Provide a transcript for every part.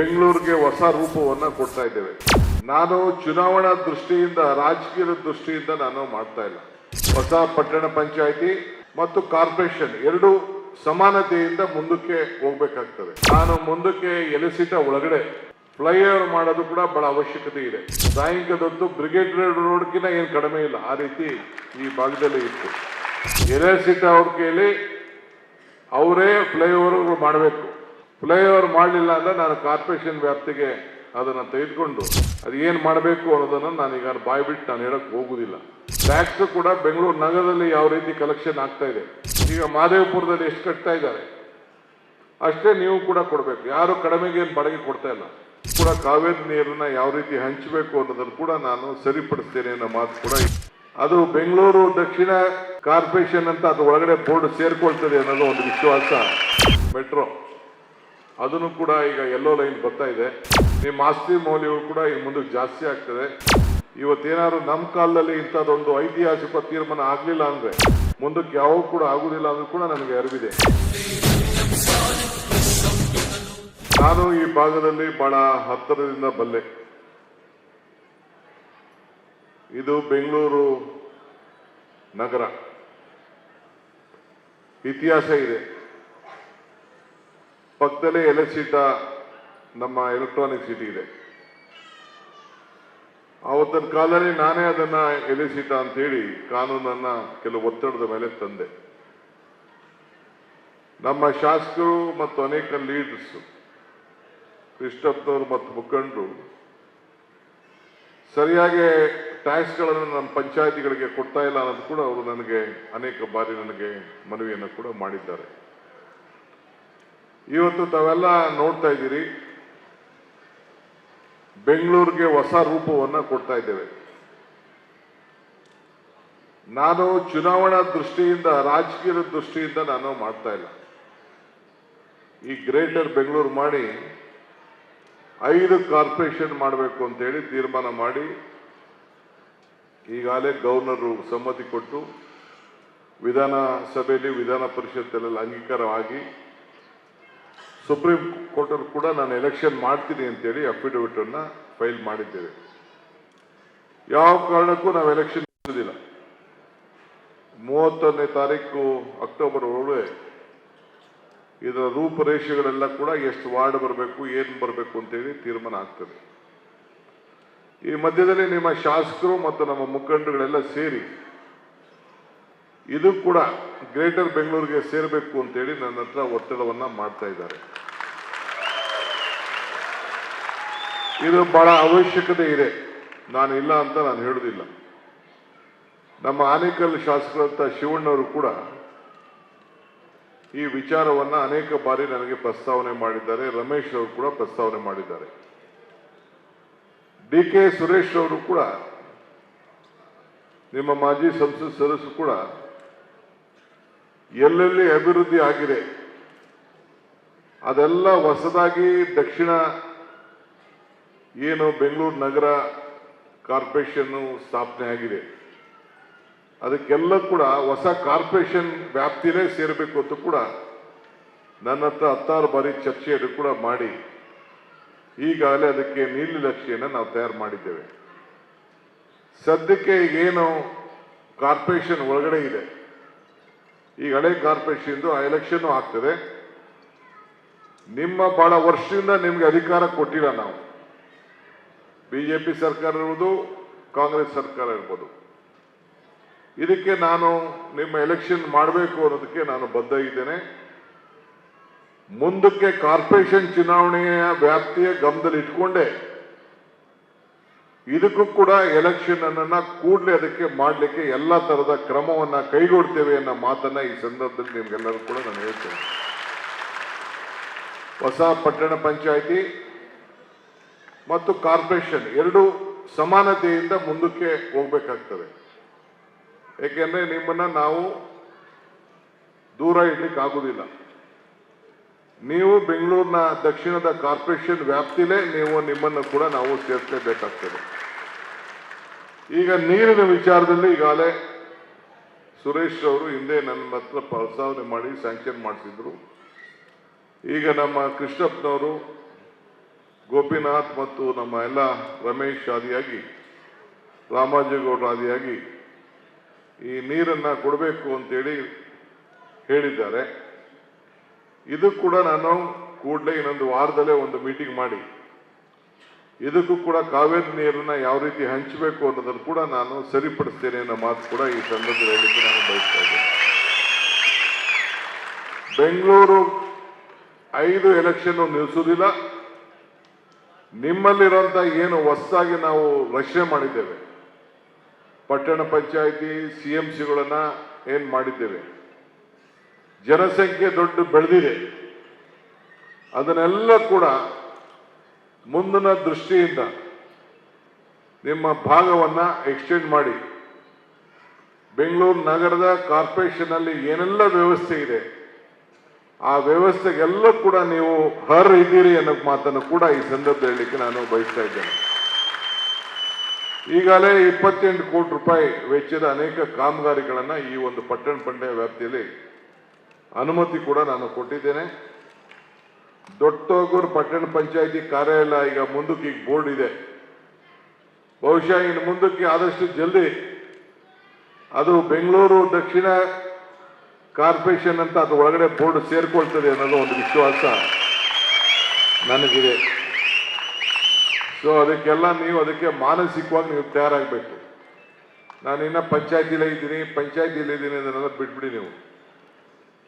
ಬೆಂಗಳೂರಿಗೆ ಹೊಸ ರೂಪವನ್ನು ಕೊಡ್ತಾ ಇದ್ದೇವೆ. ನಾನು ಚುನಾವಣಾ ದೃಷ್ಟಿಯಿಂದ, ರಾಜಕೀಯದ ದೃಷ್ಟಿಯಿಂದ ನಾನು ಮಾಡ್ತಾ ಇಲ್ಲ. ಹೊಸ ಪಟ್ಟಣ ಪಂಚಾಯಿತಿ ಮತ್ತು ಕಾರ್ಪೊರೇಷನ್ ಎರಡು ಸಮಾನತೆಯಿಂದ ಮುಂದಕ್ಕೆ ಹೋಗ್ಬೇಕಾಗ್ತದೆ. ನಾನು ಮುಂದಕ್ಕೆ ಎಲೆಸಿಟ ಒಳಗಡೆ ಫ್ಲೈಓವರ್ ಮಾಡೋದು ಕೂಡ ಬಹಳ ಅವಶ್ಯಕತೆ ಇದೆ. ಸಾಯಂಕಾಲದೊತ್ತು ಬ್ರಿಗೇಡ್ ರೋಡ್ಗಿನ ಏನು ಕಡಿಮೆ ಇಲ್ಲ. ಆ ರೀತಿ ಈ ಭಾಗದಲ್ಲಿ ಇತ್ತು. ಎಲೆಸಿಟ ಅವ್ರ ಕೈಲಿ ಅವರೇ ಫ್ಲೈಓವರ್ ಮಾಡಬೇಕು. ಫ್ಲೈಓವರ್ ಮಾಡಲಿಲ್ಲ ಅಂದರೆ ನಾನು ಕಾರ್ಪೊರೇಷನ್ ವ್ಯಾಪ್ತಿಗೆ ಅದನ್ನು ತೆಗೆದುಕೊಂಡು ಅದು ಏನು ಮಾಡಬೇಕು ಅನ್ನೋದನ್ನು ನಾನೀಗ ಬಾಯ್ ಬಿಟ್ಟು ನಾನು ಹೇಳಕ್ಕೆ ಹೋಗುವುದಿಲ್ಲ ಟ್ಯಾಕ್ಸ್ ಕೂಡ ಬೆಂಗಳೂರು ನಗರದಲ್ಲಿ ಯಾವ ರೀತಿ ಕಲೆಕ್ಷನ್ ಆಗ್ತಾ ಇದೆ. ಈಗ ಮಹದೇವಪುರದಲ್ಲಿ ಎಷ್ಟು ಕಟ್ತಾ ಇದ್ದಾರೆ? ಅಷ್ಟೇ ನೀವು ಕೂಡ ಕೊಡಬೇಕು. ಯಾರು ಕಡಿಮೆಗೆ ಏನು ಬಾಡಿಗೆ ಕೊಡ್ತಾ ಇಲ್ಲ. ಕೂಡ ಕಾವೇರಿ ನೀರನ್ನು ಯಾವ ರೀತಿ ಹಂಚಬೇಕು ಅನ್ನೋದನ್ನು ಕೂಡ ನಾನು ಸರಿಪಡಿಸ್ತೇನೆ ಅನ್ನೋ ಮಾತು ಕೂಡ. ಅದು ಬೆಂಗಳೂರು ದಕ್ಷಿಣ ಕಾರ್ಪೊರೇಷನ್ ಅಂತ ಅದು ಒಳಗಡೆ ಬೋರ್ಡ್ ಸೇರ್ಕೊಳ್ತದೆ ಅನ್ನೋದು ಒಂದು ವಿಶ್ವಾಸ. ಮೆಟ್ರೋ ಅದನ್ನು ಕೂಡ ಈಗ ಎಲ್ಲೋ ಲೈನ್ ಬರ್ತಾ ಇದೆ. ನಿಮ್ಮ ಆಸ್ತಿ ಮೌಲ್ಯವು ಕೂಡ ಈ ಮುಂದಕ್ಕೆ ಜಾಸ್ತಿ ಆಗ್ತದೆ. ಇವತ್ತೇನಾದ್ರು ನಮ್ಮ ಕಾಲದಲ್ಲಿ ಇಂಥದ್ದೊಂದು ಐತಿಹಾಸಿಕ ತೀರ್ಮಾನ ಆಗಲಿಲ್ಲ ಅಂದ್ರೆ ಮುಂದಕ್ಕೆ ಯಾವ ಕೂಡ ಆಗುದಿಲ್ಲ ಅಂದ್ರೂ ಕೂಡ ನನಗೆ ಅರಿವಿದೆ. ನಾನು ಈ ಭಾಗದಲ್ಲಿ ಬಹಳ ಹತ್ತಿರದಿಂದ ಬಲ್ಲೆ ಇದು ಬೆಂಗಳೂರು ನಗರ. ಇತಿಹಾಸ ಇದೆ. ಪಕ್ಕದಲ್ಲೇ ಎಲೆಕ್ಟ್ರಿಸಿಟ ನಮ್ಮ ಎಲೆಕ್ಟ್ರಾನಿಕ್ ಸಿಟಿ ಇದೆ. ಆವತ್ತಿನ ಕಾಲದಲ್ಲಿ ನಾನೇ ಅದನ್ನ ಅಂತ ಅಂತೇಳಿ ಕಾನೂನನ್ನ ಕೆಲವು ಒತ್ತಡದ ಮೇಲೆ ತಂದೆ. ನಮ್ಮ ಶಾಸಕರು ಮತ್ತು ಅನೇಕ ಲೀಡರ್ಸ್ ಕೃಷ್ಣಪ್ಪನವರು ಮತ್ತು ಮುಖಂಡರು ಸರಿಯಾಗಿ ಟ್ಯಾಕ್ಸ್ಗಳನ್ನು ನಮ್ಮ ಪಂಚಾಯತಿಗಳಿಗೆ ಕೊಡ್ತಾ ಇಲ್ಲ ಅನ್ನೋದು ಕೂಡ ಅವರು ನನಗೆ ಅನೇಕ ಬಾರಿ ನನಗೆ ಮನವಿಯನ್ನು ಕೂಡ ಮಾಡಿದ್ದಾರೆ. ಇವತ್ತು ತಾವೆಲ್ಲ ನೋಡ್ತಾ ಇದ್ದೀರಿ, ಬೆಂಗಳೂರಿಗೆ ಹೊಸ ರೂಪವನ್ನ ಕೊಡ್ತಾ ಇದ್ದೇವೆ. ನಾನು ಚುನಾವಣಾ ದೃಷ್ಟಿಯಿಂದ, ರಾಜಕೀಯದ ದೃಷ್ಟಿಯಿಂದ ನಾನು ಮಾಡ್ತಾ ಇಲ್ಲ. ಈ ಗ್ರೇಟರ್ ಬೆಂಗಳೂರು ಮಾಡಿ ಐದು ಕಾರ್ಪೊರೇಷನ್ ಮಾಡಬೇಕು ಅಂತೇಳಿ ತೀರ್ಮಾನ ಮಾಡಿ, ಈಗಾಗಲೇ ಗವರ್ನರು ಸಮ್ಮತಿ ಕೊಟ್ಟು ವಿಧಾನಸಭೆಯಲ್ಲಿ ವಿಧಾನ ಪರಿಷತ್ತಲ್ಲೆಲ್ಲ ಅಂಗೀಕಾರವಾಗಿ ಸುಪ್ರೀಂ ಕೋರ್ಟಲ್ಲಿ ಕೂಡ ನಾನು ಎಲೆಕ್ಷನ್ ಮಾಡ್ತೀನಿ ಅಂತೇಳಿ ಅಫಿಡವಿಟ್ ಅನ್ನ ಫೈಲ್ ಮಾಡಿದ್ದೇವೆ. ಯಾವ ಕಾರಣಕ್ಕೂ ನಾವು ಎಲೆಕ್ಷನ್ ನಿಲ್ಲಿಸುವುದಿಲ್ಲ ಮೂವತ್ತನೇ ತಾರೀಕು ಅಕ್ಟೋಬರ್ ಒಳಗೆ ಇದರ ರೂಪರೇಷೆಗಳೆಲ್ಲ ಕೂಡ ಎಷ್ಟು ವಾರ್ಡ್ ಬರಬೇಕು, ಏನು ಬರಬೇಕು ಅಂತೇಳಿ ತೀರ್ಮಾನ ಆಗ್ತದೆ. ಈ ಮಧ್ಯದಲ್ಲಿ ನಿಮ್ಮ ಶಾಸಕರು ಮತ್ತು ನಮ್ಮ ಮುಖಂಡರುಗಳೆಲ್ಲ ಸೇರಿ ಇದು ಕೂಡ ಗ್ರೇಟರ್ ಬೆಂಗಳೂರಿಗೆ ಸೇರಬೇಕು ಅಂತೇಳಿ ನನ್ನ ಹತ್ರ ಒತ್ತಡವನ್ನು ಮಾಡ್ತಾ ಇದ್ದಾರೆ. ಇದು ಬಹಳ ಅವಶ್ಯಕತೆ ಇದೆ. ನಾನು ಇಲ್ಲ ಅಂತ ನಾನು ಹೇಳುದಿಲ್ಲ. ನಮ್ಮ ಆನೇಕಲ್ ಶಾಸಕರಂತ ಶಿವಣ್ಣವರು ಕೂಡ ಈ ವಿಚಾರವನ್ನ ಅನೇಕ ಬಾರಿ ನನಗೆ ಪ್ರಸ್ತಾವನೆ ಮಾಡಿದ್ದಾರೆ. ರಮೇಶ್ ಅವರು ಕೂಡ ಪ್ರಸ್ತಾವನೆ ಮಾಡಿದ್ದಾರೆ. ಡಿ ಕೆ ಸುರೇಶ್ ಅವರು ಕೂಡ, ನಿಮ್ಮ ಮಾಜಿ ಸಂಸತ್ ಸದಸ್ಯರು ಕೂಡ ಎಲ್ಲೆಲ್ಲಿ ಅಭಿವೃದ್ಧಿ ಆಗಿದೆ, ಅದೆಲ್ಲ ಹೊಸದಾಗಿ ದಕ್ಷಿಣ ಏನು ಬೆಂಗಳೂರು ನಗರ ಕಾರ್ಪೊರೇಷನ್ ಸ್ಥಾಪನೆ ಆಗಿದೆ. ಅದಕ್ಕೆಲ್ಲ ಕೂಡ ಹೊಸ ಕಾರ್ಪೊರೇಷನ್ ವ್ಯಾಪ್ತಿನೇ ಸೇರಬೇಕು ಅಂತ ಕೂಡ ನನ್ನ ಹತ್ರ ಹತ್ತಾರು ಬಾರಿ ಚರ್ಚೆಯನ್ನು ಕೂಡ ಮಾಡಿ, ಈಗಾಗಲೇ ಅದಕ್ಕೆ ನೀಲಿ ನಕ್ಷೆಯನ್ನು ನಾವು ತಯಾರು ಮಾಡಿದ್ದೇವೆ. ಸದ್ಯಕ್ಕೆ ಏನು ಕಾರ್ಪೊರೇಷನ್ ಒಳಗಡೆ ಇದೆ. ಈಗ ಹಳೆ ಕಾರ್ಪೊರೇಷನ್ ಆ ಎಲೆಕ್ಷನ್ ಆಗ್ತದೆ. ನಿಮ್ಮ ಬಹಳ ವರ್ಷದಿಂದ ನಿಮಗೆ ಅಧಿಕಾರ ಕೊಟ್ಟಿಲ್ಲ ನಾವು. ಬಿಜೆಪಿ ಸರ್ಕಾರ ಇರ್ಬೋದು ಕಾಂಗ್ರೆಸ್ ಸರ್ಕಾರ ಇರ್ಬೋದು. ಇದಕ್ಕೆ ನಾನು ನಿಮ್ಮ ಎಲೆಕ್ಷನ್ ಮಾಡಬೇಕು ಅನ್ನೋದಕ್ಕೆ ನಾನು ಬದ್ಧ ಇದ್ದೇನೆ. ಮುಂದಕ್ಕೆ ಕಾರ್ಪೊರೇಷನ್ ಚುನಾವಣೆಯ ವ್ಯಾಪ್ತಿಯ ಗಮನದಲ್ಲಿ ಇಟ್ಕೊಂಡೆ. ಇದಕ್ಕೂ ಕೂಡ ಎಲೆಕ್ಷನ್ ಅನ್ನ ಕೂಡಲೇ ಅದಕ್ಕೆ ಮಾಡಲಿಕ್ಕೆ ಎಲ್ಲ ತರದ ಕ್ರಮವನ್ನ ಕೈಗೊಡ್ತೇವೆ ಅನ್ನೋ ಮಾತನ್ನ ಈ ಸಂದರ್ಭದಲ್ಲಿ ನಿಮ್ಗೆಲ್ಲರೂ ಕೂಡ ನಾನು ಹೇಳ್ತೇನೆ. ಹೊಸ ಪಟ್ಟಣ ಪಂಚಾಯಿತಿ ಮತ್ತು ಕಾರ್ಪೊರೇಷನ್ ಎರಡು ಸಮಾನತೆಯಿಂದ ಮುಂದಕ್ಕೆ ಹೋಗ್ಬೇಕಾಗ್ತದೆ. ಏಕೆಂದರೆ ನಿಮ್ಮನ್ನ ನಾವು ದೂರ ಇಡ್ಲಿಕ್ಕೆ ಆಗುದಿಲ್ಲ ನೀವು ಬೆಂಗಳೂರಿನ ದಕ್ಷಿಣದ ಕಾರ್ಪೊರೇಷನ್ ವ್ಯಾಪ್ತಿಲೇ ನೀವು ನಿಮ್ಮನ್ನು ಕೂಡ ನಾವು ಸೇರಿಸಲೇಬೇಕಾಗ್ತದೆ. ಈಗ ನೀರಿನ ವಿಚಾರದಲ್ಲಿ ಈಗಾಗಲೇ ಸುರೇಶ್ ಅವರು ಹಿಂದೆ ನನ್ನ ಹತ್ರ ಪ್ರಸ್ತಾವನೆ ಮಾಡಿ, ಸ್ಯಾಂಕ್ಷನ್ ಮಾಡಿಸಿದ್ರು. ಈಗ ನಮ್ಮ ಕೃಷ್ಣಪ್ಪನವರು ಗೋಪಿನಾಥ್ ಮತ್ತು ನಮ್ಮ ಎಲ್ಲ ರಮೇಶ್ ಆದಿಯಾಗಿ, ರಾಮಾಜೇಗೌಡರು ಆದಿಯಾಗಿ ಈ ನೀರನ್ನು ಕೊಡಬೇಕು ಅಂತೇಳಿ ಹೇಳಿದ್ದಾರೆ. ಇದು ಕೂಡ ನಾನು ಕೂಡಲೇ ಇನ್ನೊಂದು ವಾರದಲ್ಲೇ ಒಂದು ಮೀಟಿಂಗ್ ಮಾಡಿ. ಇದಕ್ಕೂ ಕೂಡ ಕಾವೇರಿ ನೀರನ್ನ ಯಾವ ರೀತಿ ಹಂಚಬೇಕು ಅನ್ನೋದನ್ನು ಕೂಡ ನಾನು ಸರಿಪಡಿಸ್ತೇನೆ ಅನ್ನೋ ಮಾತು ಕೂಡ ಈ ಸಂದರ್ಭದಲ್ಲಿ ಹೇಳಲಿಕ್ಕೆ ನಾನು ಬಯಸ್ತಾ ಇದ್ದೇನೆ. ಬೆಂಗಳೂರು ಐದು ಎಲೆಕ್ಷನ್ ನಿಲ್ಲಿಸುವುದಿಲ್ಲ ನಿಮ್ಮಲ್ಲಿರುವಂತ ಏನು ಹೊಸ್ದಾಗಿ ನಾವು ರಕ್ಷಣೆ ಮಾಡಿದ್ದೇವೆ. ಪಟ್ಟಣ ಪಂಚಾಯಿತಿ ಸಿ ಎಂ ಸಿಗಳನ್ನ ಏನ್ ಮಾಡಿದ್ದೇವೆ. ಜನಸಂಖ್ಯೆ ದೊಡ್ಡ ಬೆಳೆದಿದೆ. ಅದನ್ನೆಲ್ಲ ಕೂಡ ಮುಂದಿನ ದೃಷ್ಟಿಯಿಂದ ನಿಮ್ಮ ಭಾಗವನ್ನ ಎಕ್ಸ್ಟೆಂಡ್ ಮಾಡಿ. ಬೆಂಗಳೂರು ನಗರದ ಕಾರ್ಪೊರೇಷನ್ ಅಲ್ಲಿ ಏನೆಲ್ಲ ವ್ಯವಸ್ಥೆ ಇದೆ. ಆ ವ್ಯವಸ್ಥೆಗೆಲ್ಲ ಕೂಡ ನೀವು ಹರ್ ಇದ್ದೀರಿ ಅನ್ನೋ ಮಾತನ್ನು ಕೂಡ ಈ ಸಂದರ್ಭ ಹೇಳಲಿಕ್ಕೆ ನಾನು ಬಯಸ್ತಾ ಇದ್ದೇನೆ. ಈಗಾಗಲೇ ಇಪ್ಪತ್ತೆಂಟು ಕೋಟಿ ರೂಪಾಯಿ ವೆಚ್ಚದ ಅನೇಕ ಕಾಮಗಾರಿಗಳನ್ನು ಈ ಒಂದು ಪಟ್ಟಣ ಪಂಡೆಯ ವ್ಯಾಪ್ತಿಯಲ್ಲಿ ಅನುಮತಿ ಕೂಡ ನಾನು ಕೊಟ್ಟಿದ್ದೇನೆ. ದೊಡ್ಡಗೂರು ಪಟ್ಟಣ ಪಂಚಾಯತಿ ಕಾರ್ಯಾಲಯ ಈಗ ಮುಂದಕ್ಕೆ ಈಗ ಬೋರ್ಡ್ ಇದೆ. ಬಹುಶಃ ಇನ್ನು ಮುಂದಕ್ಕೆ ಆದಷ್ಟು ಜಲ್ದಿ ಅದು ಬೆಂಗಳೂರು, ದಕ್ಷಿಣ ಕಾರ್ಪೊರೇಷನ್ ಅಂತ ಅದು ಒಳಗಡೆ ಬೋರ್ಡ್ ಸೇರ್ಕೊಳ್ತದೆ ಅನ್ನೋದು ಒಂದು ವಿಶ್ವಾಸ ನನಗಿದೆ. ಸೊ ಅದಕ್ಕೆಲ್ಲ ನೀವು ಅದಕ್ಕೆ ಮಾನಸಿಕವಾಗಿ ನೀವು ತಯಾರಾಗಬೇಕು. ನಾನು ಇನ್ನ ಪಂಚಾಯತಿಲೇ ಇದ್ದೀನಿ ಪಂಚಾಯತಿಲೇ ಇದ್ದೀನಿ ಅದನ್ನೆಲ್ಲ ಬಿಟ್ಬಿಡಿ ನೀವು.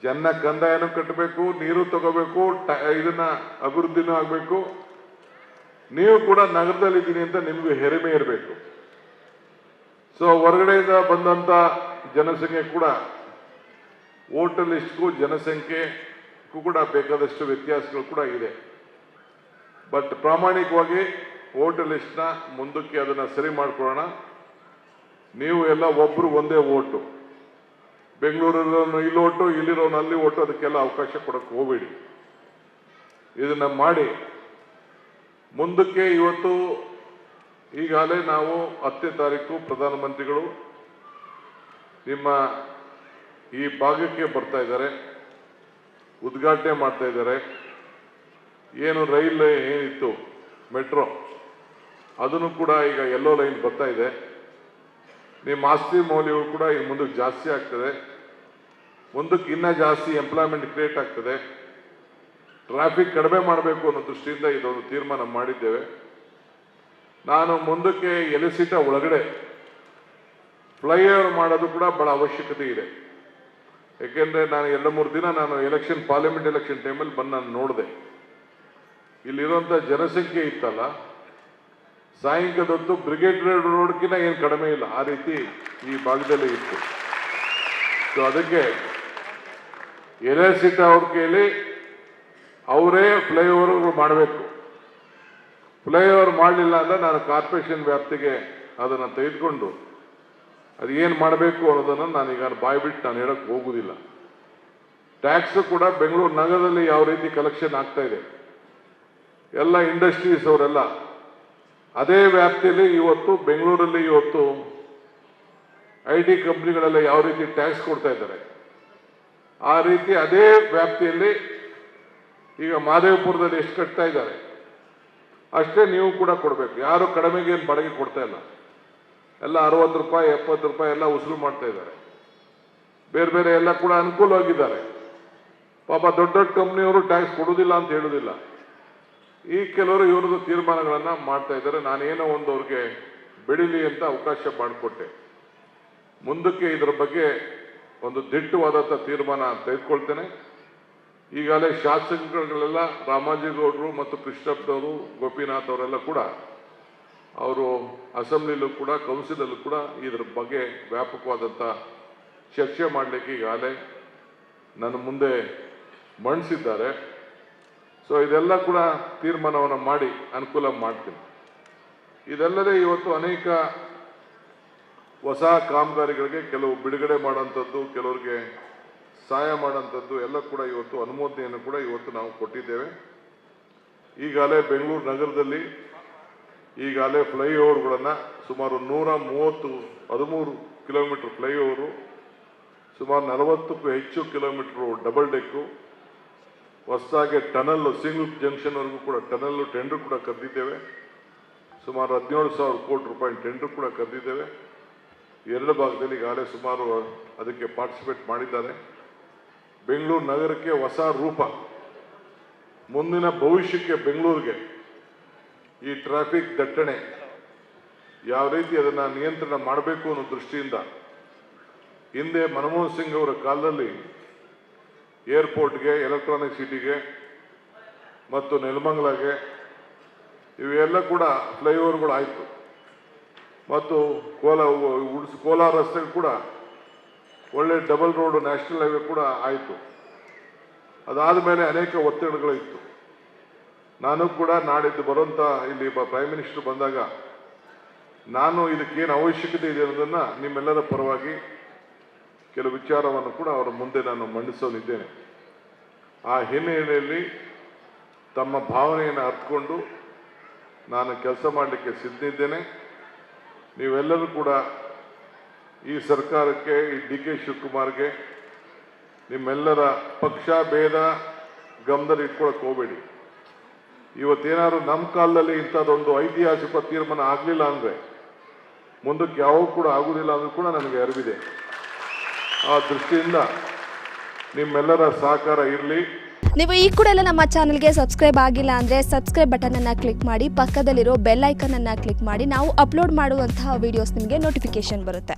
ಜನ ಕಂದಾಯನ ಕಟ್ಟಬೇಕು, ನೀರು ತಗೋಬೇಕು ಇದನ್ನ ಅಭಿವೃದ್ಧಿನೂ ಆಗಬೇಕು. ನೀವು ಕೂಡ ನಗರದಲ್ಲಿದ್ದೀನಿ ಅಂತ ನಿಮಗೂ ಹೆರಿಮೆ ಇರಬೇಕು. ಸೊ ಹೊರಗಡೆಯಿಂದ ಬಂದಂತ ಜನಸಂಖ್ಯೆ ಕೂಡ ವೋಟರ್ ಲಿಸ್ಟ್ಗೂ ಜನಸಂಖ್ಯೆಗೂ ಕೂಡ ಬೇಕಾದಷ್ಟು ವ್ಯತ್ಯಾಸಗಳು ಕೂಡ ಇದೆ. ಬಟ್ ಪ್ರಾಮಾಣಿಕವಾಗಿ ವೋಟರ್ ಲಿಸ್ಟ್ನ ಮುಂದಕ್ಕೆ ಅದನ್ನು ಸರಿ ಮಾಡಿಕೊಳ್ಳೋಣ. ನೀವು ಎಲ್ಲ ಒಬ್ಬರು ಒಂದೇ ಓಟು ಬೆಂಗಳೂರಲ್ಲೂ ಇಲ್ಲಿ ಓಟು ಇಲ್ಲಿರೋನು ಅಲ್ಲಿ ಓಟು ಅದಕ್ಕೆಲ್ಲ ಅವಕಾಶ ಕೊಡೋಕ್ಕೆ ಹೋಗಬೇಡಿ. ಇದನ್ನು ಮಾಡಿ. ಮುಂದಕ್ಕೆ ಇವತ್ತು ಈಗಾಗಲೇ ನಾವು ಹತ್ತನೇ ತಾರೀಕು ಪ್ರಧಾನಮಂತ್ರಿಗಳು, ನಿಮ್ಮ ಈ ಭಾಗಕ್ಕೆ ಬರ್ತಾ ಇದ್ದಾರೆ, ಉದ್ಘಾಟನೆ ಮಾಡ್ತಾ ಇದ್ದಾರೆ. ಏನು ರೈಲ್ ಏನಿತ್ತು, ಮೆಟ್ರೋ, ಅದನ್ನು ಕೂಡ ಈಗ ಎಲ್ಲೋ ಲೈನ್ ಬರ್ತಾ ಇದೆ. ನಿಮ್ಮ ಆಸ್ತಿ ಮೌಲ್ಯವು ಕೂಡ ಈಗ ಮುಂದಕ್ಕೆ ಜಾಸ್ತಿ ಆಗ್ತದೆ. ಮುಂದಕ್ಕೆ ಇನ್ನೂ ಜಾಸ್ತಿ ಎಂಪ್ಲಾಯ್ಮೆಂಟ್ ಕ್ರಿಯೇಟ್ ಆಗ್ತದೆ. ಟ್ರಾಫಿಕ್ ಕಡಿಮೆ ಮಾಡಬೇಕು ಅನ್ನೋ ದೃಷ್ಟಿಯಿಂದ ಇದೊಂದು ತೀರ್ಮಾನ ಮಾಡಿದ್ದೇವೆ. ನಾನು ಮುಂದಕ್ಕೆ ಎಲೆಸಿಟ ಒಳಗಡೆ ಫ್ಲೈಓವರ್ ಮಾಡೋದು ಕೂಡ ಬಹಳ ಅವಶ್ಯಕತೆ ಇದೆ. ಯಾಕೆಂದ್ರೆ ನಾನು ಎರಡು ಮೂರು ದಿನ ನಾನು ಎಲೆಕ್ಷನ್ ಪಾರ್ಲಿಮೆಂಟ್ ಎಲೆಕ್ಷನ್ ಟೈಮಲ್ಲಿ ಬಂದು ನಾನು ನೋಡಿದೆ. ಇಲ್ಲಿರುವಂಥ ಜನಸಂಖ್ಯೆ ಇತ್ತಲ್ಲ, ಸಾಯಂಕಾಲದೊತ್ತು ಬ್ರಿಗೇಡ್ ರೋಡ್ಕಿಂತ ಏನು ಕಡಿಮೆ ಇಲ್ಲ, ಆ ರೀತಿ ಈ ಭಾಗದಲ್ಲಿ ಇತ್ತು. ಸೊ ಅದಕ್ಕೆ ಎಲೆಸಿಟ ಅವ್ರ ಕೈಲಿ ಅವರೇ ಫ್ಲೈಓವರ್ಗಳು ಮಾಡಬೇಕು. ಫ್ಲೈಓವರ್ ಮಾಡಲಿಲ್ಲ ಅಂದ್ರೆ ನಾನು ಕಾರ್ಪೊರೇಷನ್ ವ್ಯಾಪ್ತಿಗೆ ಅದನ್ನು ತೆಗೆದುಕೊಂಡು ಅದು ಏನು ಮಾಡಬೇಕು ಅನ್ನೋದನ್ನು ನಾನೀಗ ಬಾಯ್ ಬಿಟ್ಟು ನಾನು ಹೇಳಕ್ಕೆ ಹೋಗುವುದಿಲ್ಲ ಟ್ಯಾಕ್ಸ್ ಕೂಡ ಬೆಂಗಳೂರು ನಗರದಲ್ಲಿ ಯಾವ ರೀತಿ ಕಲೆಕ್ಷನ್ ಆಗ್ತಾ ಇದೆ. ಎಲ್ಲ ಇಂಡಸ್ಟ್ರೀಸ್ ಅವರೆಲ್ಲ ಅದೇ ವ್ಯಾಪ್ತಿಯಲ್ಲಿ ಇವತ್ತು ಬೆಂಗಳೂರಲ್ಲಿ ಇವತ್ತು ಐ ಟಿ ಕಂಪ್ನಿಗಳೆಲ್ಲ ಯಾವ ರೀತಿ ಟ್ಯಾಕ್ಸ್ ಕೊಡ್ತಾ ಇದ್ದಾರೆ. ಆ ರೀತಿ ಅದೇ ವ್ಯಾಪ್ತಿಯಲ್ಲಿ ಈಗ ಮಾದೇವಪುರದಲ್ಲಿ ಎಷ್ಟು ಕಟ್ತಾ ಇದ್ದಾರೆ. ಅಷ್ಟೇ ನೀವು ಕೂಡ ಕೊಡಬೇಕು. ಯಾರು ಕಡಿಮೆಗೆ ಏನು ಬಾಡಿಗೆ ಕೊಡ್ತಾ ಇಲ್ಲ. ಎಲ್ಲ ಅರವತ್ತು ರೂಪಾಯಿ, ಎಪ್ಪತ್ತು ರೂಪಾಯಿ ಎಲ್ಲ ಉಸಿರು ಮಾಡ್ತಾ ಇದ್ದಾರೆ. ಬೇರೆ ಬೇರೆ ಎಲ್ಲ ಕೂಡ ಅನುಕೂಲವಾಗಿದ್ದಾರೆ ಪಾಪ ದೊಡ್ಡ ದೊಡ್ಡ ಕಂಪ್ನಿಯವರು ಟ್ಯಾಕ್ಸ್ ಕೊಡುವುದಿಲ್ಲ ಅಂತ ಹೇಳೋದಿಲ್ಲ ಈ ಕೆಲವರು ಇವ್ರದ್ದು ತೀರ್ಮಾನಗಳನ್ನು ಮಾಡ್ತಾ ಇದ್ದಾರೆ. ನಾನೇನೋ ಒಂದು ಅವ್ರಿಗೆ ಬೆಳಿಲಿ ಅಂತ ಅವಕಾಶ ಮಾಡಿಕೊಟ್ಟೆ. ಮುಂದಕ್ಕೆ ಇದರ ಬಗ್ಗೆ ಒಂದು ದಿಟ್ಟವಾದಂಥ ತೀರ್ಮಾನ ತೆಗೆದುಕೊಳ್ತೇನೆ. ಈಗಾಗಲೇ ಶಾಸಕರುಗಳೆಲ್ಲ ರಾಮಾಜಿಗೌಡರು ಮತ್ತು ಕೃಷ್ಣಪ್ಪನವರು ಗೋಪಿನಾಥ್ ಅವರೆಲ್ಲ ಕೂಡ ಅವರು ಅಸೆಂಬ್ಲಿಲೂ ಕೂಡ, ಕೌನ್ಸಿಲಲ್ಲೂ ಕೂಡ ಇದರ ಬಗ್ಗೆ ವ್ಯಾಪಕವಾದಂಥ ಚರ್ಚೆ ಮಾಡಲಿಕ್ಕೆ ಈಗಾಗಲೇ ನನ್ನ ಮುಂದೆ ಮಂಡಿಸಿದ್ದಾರೆ ಸೊ ಇದೆಲ್ಲ ಕೂಡ ತೀರ್ಮಾನವನ್ನು ಮಾಡಿ ಅನುಕೂಲ ಮಾಡ್ತೀನಿ. ಇದಲ್ಲದೆ ಇವತ್ತು ಅನೇಕ ಹೊಸ ಕಾಮಗಾರಿಗಳಿಗೆ ಕೆಲವು ಬಿಡುಗಡೆ ಮಾಡೋಂಥದ್ದು ಕೆಲವರಿಗೆ ಸಹಾಯ ಮಾಡೋಂಥದ್ದು ಎಲ್ಲ ಕೂಡ ಇವತ್ತು ಅನುಮೋದನೆಯನ್ನು ಕೂಡ ಇವತ್ತು ನಾವು ಕೊಟ್ಟಿದ್ದೇವೆ. ಈಗಾಗಲೇ ಬೆಂಗಳೂರು ನಗರದಲ್ಲಿ ಈಗಾಗಲೇ ಫ್ಲೈಓವರ್ಗಳನ್ನು ಸುಮಾರು ನೂರ ಮೂವತ್ತು, ಹದಿಮೂರು ಕಿಲೋಮೀಟರ್ ಫ್ಲೈಓವರು, ಸುಮಾರು ನಲವತ್ತಕ್ಕೂ ಹೆಚ್ಚು ಕಿಲೋಮೀಟ್ರು ಡಬಲ್ ಡೆಕ್ಕು, ಹೊಸದಾಗಿ ಟನಲ್ಲು, ಸಿಂಗಲ್ ಜಂಕ್ಷನ್ವರೆಗೂ ಕೂಡ ಟನಲ್ಲು ಟೆಂಡರ್ ಕೂಡ ಕರೆದಿದ್ದೇವೆ. ಸುಮಾರು ಹದಿನೇಳು ಸಾವಿರ ಕೋಟಿ ರೂಪಾಯಿ ಟೆಂಡರ್ ಕೂಡ ಕರೆದಿದ್ದೇವೆ. ಎರಡು ಭಾಗದಲ್ಲಿ ಈಗಾಗಲೇ ಸುಮಾರು ಅದಕ್ಕೆ ಪಾರ್ಟಿಸಿಪೇಟ್ ಮಾಡಿದ್ದಾರೆ. ಬೆಂಗಳೂರು ನಗರಕ್ಕೆ ಹೊಸ ರೂಪ. ಮುಂದಿನ ಭವಿಷ್ಯಕ್ಕೆ ಬೆಂಗಳೂರಿಗೆ ಈ ಟ್ರಾಫಿಕ್ ದಟ್ಟಣೆ ಯಾವ ರೀತಿ ಅದನ್ನು ನಿಯಂತ್ರಣ ಮಾಡಬೇಕು ಅನ್ನೋ ದೃಷ್ಟಿಯಿಂದ ಹಿಂದೆ ಮನಮೋಹನ್ ಸಿಂಗ್ ಅವರ ಕಾಲದಲ್ಲಿ ಏರ್ಪೋರ್ಟ್ಗೆ ಎಲೆಕ್ಟ್ರಾನಿಕ್ ಸಿಟಿಗೆ ಮತ್ತು ನೆಲಮಂಗಲಗೆ ಇವೆಲ್ಲ ಕೂಡ ಫ್ಲೈಓವರ್ಗಳು ಆಯಿತು. ಮತ್ತು ಕೋಲಾ, ಉಡ್ಸ್, ಕೋಲಾರ ರಸ್ತೆ ಕೂಡ ಒಳ್ಳೆ ಡಬಲ್ ರೋಡ್ ನ್ಯಾಷನಲ್ ಹೈವೇ ಕೂಡ ಆಯಿತು. ಅದಾದ ಮೇಲೆ ಅನೇಕ ಒತ್ತಡಗಳಿತ್ತು. ನಾನು ಕೂಡ ನಾಡಿದ್ದು ಬರುವಂಥ ಇಲ್ಲಿ ಪ್ರೈಮ್ ಮಿನಿಸ್ಟರ್ ಬಂದಾಗ ನಾನು ಇದಕ್ಕೇನು ಅವಶ್ಯಕತೆ ಇದೆ ಅನ್ನೋದನ್ನು ನಿಮ್ಮೆಲ್ಲರ ಪರವಾಗಿ ಕೆಲವು ವಿಚಾರವನ್ನು ಕೂಡ ಅವರ ಮುಂದೆ ನಾನು ಮಂಡಿಸಲಿದ್ದೇನೆ ಆ ಹಿನ್ನೆಲೆಯಲ್ಲಿ ತಮ್ಮ ಭಾವನೆಯನ್ನು ಅರ್ಥಕೊಂಡು ನಾನು ಕೆಲಸ ಮಾಡಲಿಕ್ಕೆ ಸಿದ್ಧಿದ್ದೇನೆ ನೀವೆಲ್ಲರೂ ಕೂಡ ಈ ಸರ್ಕಾರಕ್ಕೆ, ಈ ಡಿ ಕೆ ಶಿವಕುಮಾರ್ಗೆ ನಿಮ್ಮೆಲ್ಲರ ಪಕ್ಷ, ಭೇದ, ಗಮನದಲ್ಲಿ ಇಟ್ಕೊಳಕ್ಕೆ ಹೋಗಬೇಡಿ. ಇವತ್ತೇನಾದ್ರು ನಮ್ಮ ಕಾಲದಲ್ಲಿ ಇಂಥದ್ದೊಂದು ಐತಿಹಾಸಿಕ ತೀರ್ಮಾನ ಆಗಲಿಲ್ಲ ಅಂದರೆ ಮುಂದಕ್ಕೆ ಯಾವಾಗ ಕೂಡ ಆಗುವುದಿಲ್ಲ ಅಂದ್ರೂ ಕೂಡ ನನಗೆ ಅರಿವಿದೆ. ಆ ದೃಷ್ಟಿಯಿಂದ ನಿಮ್ಮೆಲ್ಲರ ಸಹಕಾರ ಇರಲಿ. ನೀವು ಈ ಕೂಡ ಎಲ್ಲ ನಮ್ಮ ಚಾನಲ್ಗೆ ಸಬ್ಸ್ಕ್ರೈಬ್ ಆಗಿಲ್ಲ ಅಂದರೆ ಸಬ್ಸ್ಕ್ರೈಬ್ ಬಟನನ್ನು ಕ್ಲಿಕ್ ಮಾಡಿ, ಪಕ್ಕದಲ್ಲಿರೋ ಬೆಲ್ ಐಕನನ್ನು ಕ್ಲಿಕ್ ಮಾಡಿ, ನಾವು ಅಪ್ಲೋಡ್ ಮಾಡುವಂತಹ ವೀಡಿಯೋಸ್ ನಿಮಗೆ ನೋಟಿಫಿಕೇಶನ್ ಬರುತ್ತೆ.